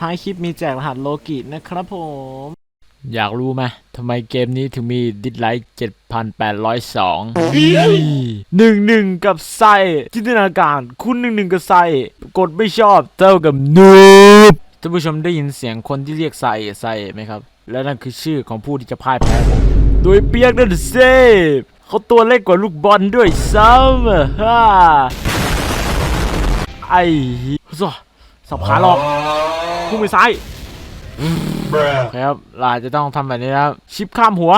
ท้ายคลิปมีแจกรหัสโลกินะครับผม อยากรู้ไหมทำไมเกมนี้ถึงมีดิสไลค์7,802หนึ่งหนึ่งกับไส้จินตนาการคุณหนึ่งหนึ่งกับไส้กดไม่ชอบเท่ากับนูบท่านผู้ชมได้ยินเสียงคนที่เรียกไส้ไส้ไหมครับ และนั่นคือชื่อของผู้ที่จะพ่ายแพ้ผมโดยเปียกนั่นเซฟเขาตัวเล็กกว่าลูกบอลด้วยซ้ำฮ่าไอ้เหี้ยสับขาหลอก พุ่งไปซ้าย Bruh. โอเคครับเราอาจจะต้องทำแบบนี้นะครับชิปข้ามหัว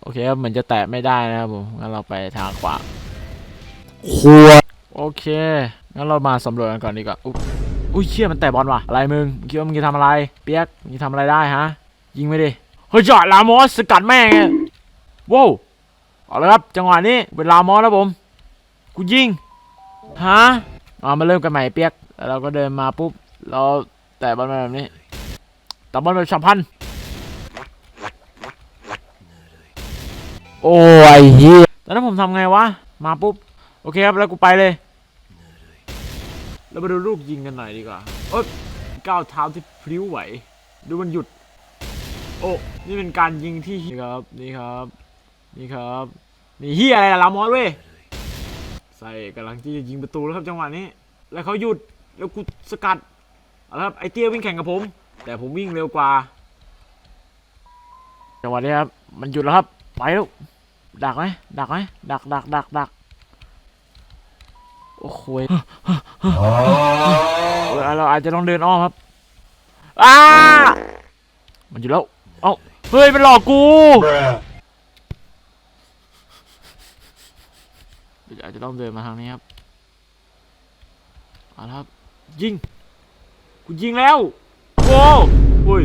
โอเคครับเหมือนจะแตะไม่ได้นะครับผมงั้นเราไปทางขวาขวโอเคงั้นเรามาสำรวจกันก่อนดีกว่าอุ๊ยอุ้ยเชี่ยมันแตะบอลว่ะอะไรมึงมึงคิดว่ามึงจะทำอะไร เปียกมึงจะทำอะไรได้ฮะยิงไม่ดิเฮ้ยจอดลามอสสกัดแม่งไงว้าวเอาละครับจังหวะนี้เป็นลามอสแล้วผมกูยิงฮะเอามาเริ่มกันใหม่เปียกแล้วเราก็เดินมาปุ๊บเรา แตะบอลมาแบบนี้แต่บอลแบบฉับพลันโอ้ยเฮียตอนนั้นผมทำไงวะ มาปุ๊บ โอเคครับ แล้วกูไปเลยเรามาดูลูกยิงกันหน่อยดีกว่าโอ๊ยก้าวเท้าที่พลิ้วไหว ดูมันหยุด โอ้ นี่เป็นการยิงที่นี่ครับ นี่ครับ นี่ครับ นี่เฮียอะไรล่ะลามอสเว้ย ใส่กำลังที่จะยิงประตูแล้วครับจังหวะนี้ แล้วเขาหยุด แล้วกูสกัด เอาละครับไอเตี้ยวิ่งแข่งกับผม แต่ผมวิ่งเร็วกว่าจังหวะนี้ครับมันหยุดแล้วครับ ไปแล้วดักไหมดักไหมดักดักดักดักโอ้โหเราอาจจะต้องเดินอ้อมครับอ้ามันหยุดแล้ว เอ้า เฮ้ย มันหลอกกูอาจจะต้องเดินมาทางนี้ครับเอาละครับ ยิง กูยิงแล้วโว้วอุ้ย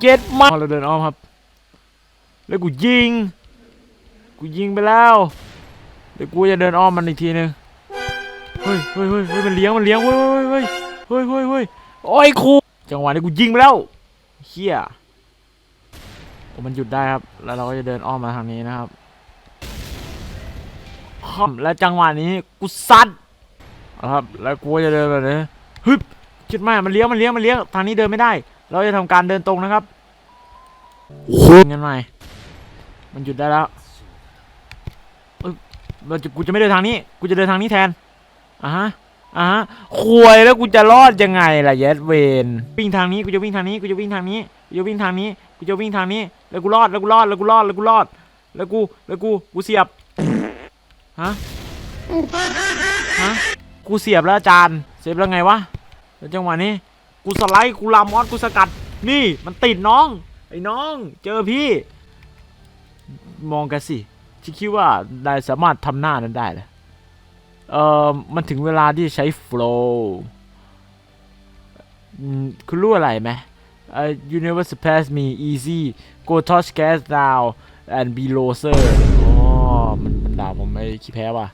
เย็ดมากเราเดินอ้อมครับ แล้วกูยิง กูยิงไปแล้วเดี๋ยวกูจะเดินอ้อมมันอีกทีหนึงเฮ้ยเฮ้ยเฮ้ยเฮ้ยมันเลี้ยงมันเลี้ยงเฮ้ยเฮ้ยเฮ้ยเฮ้ยเฮ้ยโอ้ยครูจังหวะนี้กูยิงไปแล้วเฮียโอ้มันหยุดได้ครับ แล้วเราก็จะเดินอ้อมมาทางนี้นะครับค่อมและจังหวะนี้กูซัด เอาครับ แล้วกูก็จะเดินแบบนี้ฮึบคิดมากมันเลี้ยงมันเลี้ยงมันเลี้ยงทางนี้เดินไม่ได้ เราจะทำการเดินตรงนะครับยิงกันใหม่มันหยุดได้แล้วเอ้ยเราจะกูจะไม่เดินทางนี้ กูจะเดินทางนี้แทนอะฮะอะฮะควยแล้วกูจะรอดยังไงล่ะเยสเวนวิ่งทางนี้กูจะวิ่งทางนี้กูจะวิ่งทางนี้กูจะวิ่งทางนี้กูจะวิ่งทางนี้ แล้วกูรอดแล้วกูรอดแล้วกูรอดแล้วกูรอด แล้วกูแล้วกูกูเสียบฮะฮะ กูเสียบแล้วอาจารย์ เสียบแล้วไงวะแล้วจังหวะนี้ กูสไลด์กูลามอสกูสกัด นี่มันติดน้อง ไอ้น้อง เจอพี่ มองกันสิที่คิดว่าได้สามารถทำหน้านั้นได้เลยเอ่อมันถึงเวลาที่จะใช้ flow อืมคุณรู้อะไรไหมเอ่อ you never surpass me easy go touch gas now and be loser อ๋อ มันมันด่าผมไม่ขี้แพ้ว่ะ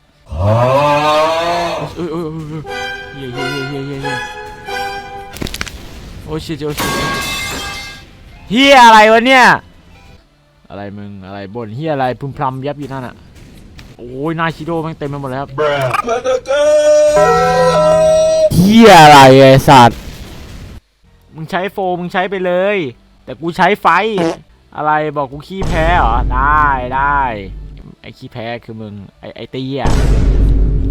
อ้ชิโอ้ชิเฮียอะไรวะเนี่ยอะไรมึงอะไรบนเฮียอะไรพึมพำยับอยู่นั่นอะโอ้ยนาชิโดม่งเต็มไปหมดแล้วครับเฮียอะไรไอ้สัตว์มึงใช้โฟมึงใช้ไปเลย แต่กูใช้ไฟ อะไรบอกกูขี้แพ้เหรอได้ได้ไอ้ขี้แพ้คือมึงไอ้ไอ้เตี้ย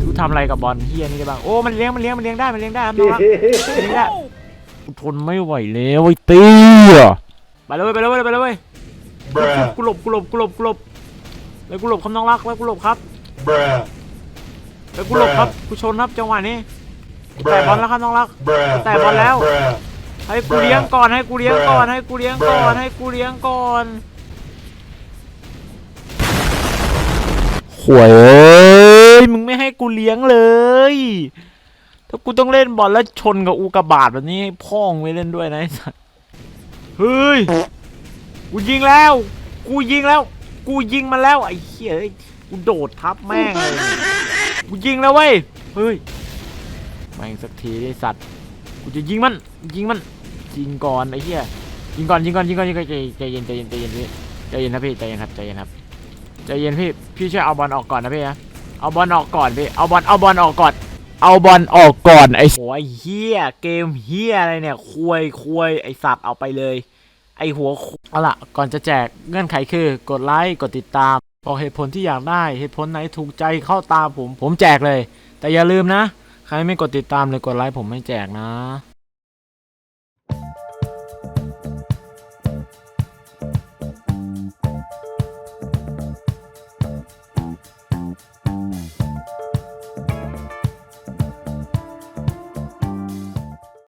กูทำอะไรกับบอลเฮียนี่ได้บ้างโอ้มันเลี้ยงมันเลี้ยงมันเลี้ยงได้มันเลี้ยงได้ครับน้องรักมันเลี้ยงได้ ทนไม่ไหวแล้วไอ้เตี้ยไปเลยเว้ยไปเลยเว้ยไปเลยเว้ย Bruh. กูหลบกูหลบกูหลบกูหลบแล้วกูหลบคำน้องรักแล้วกูหลบครับ Bruh. แล้วกูหลบครับกูชนครับจังหวะนี้แต่บอลแล้วครับน้องรัก Bruh. Tay ball léo. Bruh. ให้กูเลี้ยงก่อนให้กูเลี้ยงก่อนให้กูเลี้ยงก่อนให้กูเลี้ยงก่อนหวยเอ้ยมึงไม่ให้กูเลี้ยงเลย ถ้ากูต้องเล่นบอลแล้วชนกับอุกกาบาตแบบนี้พ่องไม่เล่นด้วยนะไอสัสเฮ้ยกูยิงแล้ว กูยิงแล้ว กูยิงมาแล้วไอ้เหี้ยเอ้กูโดดทับแม่งเลยกูยิงแล้วเว้ยเฮ้ยแม่งสักทีไอ้สัตว์กูจะยิงมันยิงมันยิงก่อนไอ้เหี้ยยิงก่อนยิงก่อนยิงก่อนยิงก่อนใจใจเย็นใจเย็นใจเย็นพี่ใจเย็นนะพี่ใจเย็นครับใจเย็นครับใจเย็นพี่พี่ช่วยเอาบอลออกก่อนนะพี่นะเอาบอลออกก่อนพี่เอาบอลเอาบอลออกก่อน เอาบอลออกก่อนไอ้หัวเฮียเกมเฮียอะไรเนี่ยควยควยไอสัตว์เอาไปเลย ไอหัวเอาล่ะก่อนจะแจกเงื่อนไขคือกดไลค์กดติดตามบอกเหตุผลที่อยากได้เหตุผลไหนถูกใจเข้าตามผมผมแจกเลย แต่อย่าลืมนะ ใครไม่กดติดตามเลยกดไลค์ผมไม่แจกนะ